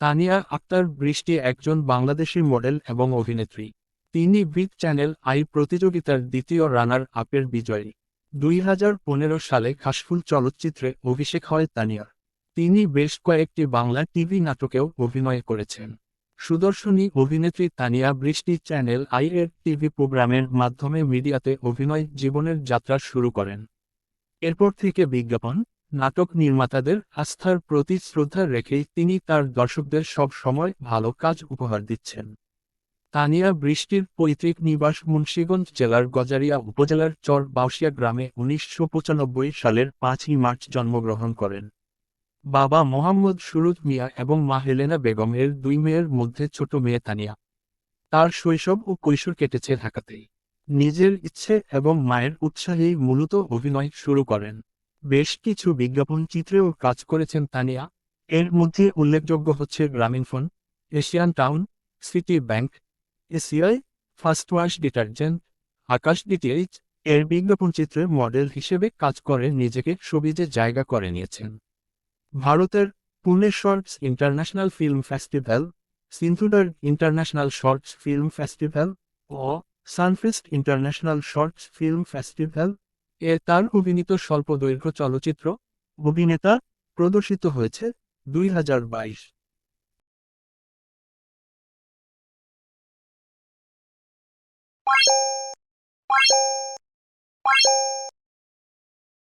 তানিয়া আক্তার বৃষ্টি একজন বাংলাদেশি মডেল এবং অভিনেত্রী। তিনি বিগ চ্যানেল আই প্রতিযোগিতার দ্বিতীয় রানার আপের বিজয়ী। দুই হাজার পনেরো সালে খাসফুল চলচ্চিত্রে অভিষেক হয় তানিয়ার। তিনি বেশ কয়েকটি বাংলা টিভি নাটকেও অভিনয় করেছেন। সুদর্শনী অভিনেত্রী তানিয়া বৃষ্টি চ্যানেল আই এর টিভি প্রোগ্রামের মাধ্যমে মিডিয়াতে অভিনয় জীবনের যাত্রা শুরু করেন। এরপর থেকে বিজ্ঞাপন নাটক নির্মাতাদের আস্থার প্রতি শ্রদ্ধা রেখেই তিনি তার দর্শকদের সব সময় ভালো কাজ উপহার দিচ্ছেন। তানিয়া বৃষ্টির পৈতৃক নিবাস মুন্সীগঞ্জ জেলার গজারিয়া উপজেলার চর বাউসিয়া গ্রামে উনিশশো পঁচানব্বই সালের পাঁচই মার্চ জন্মগ্রহণ করেন। বাবা মোহাম্মদ সুরুজ মিয়া এবং মা হেলেনা বেগমের দুই মেয়ের মধ্যে ছোট মেয়ে তানিয়া। তার শৈশব ও কৈশোর কেটেছে ঢাকাতেই। নিজের ইচ্ছে এবং মায়ের উৎসাহেই মূলত অভিনয় শুরু করেন। বেশ কিছু বিজ্ঞাপন চিত্রেও কাজ করেছেন তানিয়া। এর মধ্যে উল্লেখযোগ্য হচ্ছে Grameenphone Asian town, city bank, ACI first wash detergent, Akash DTH. এর বিজ্ঞাপন চিত্রে মডেল হিসেবে কাজ করে নিজেকে সবিজে জায়গা করে নিয়েছেন। ভারতের Pune shorts international film festival Sindhudurg international shorts film festival ও Sunfest international shorts film festival এ তার অভিনীত স্বল্প দৈর্ঘ্য চলচ্চিত্র অভিনেতা প্রদর্শিত হয়েছে দুই হাজার বাইশ।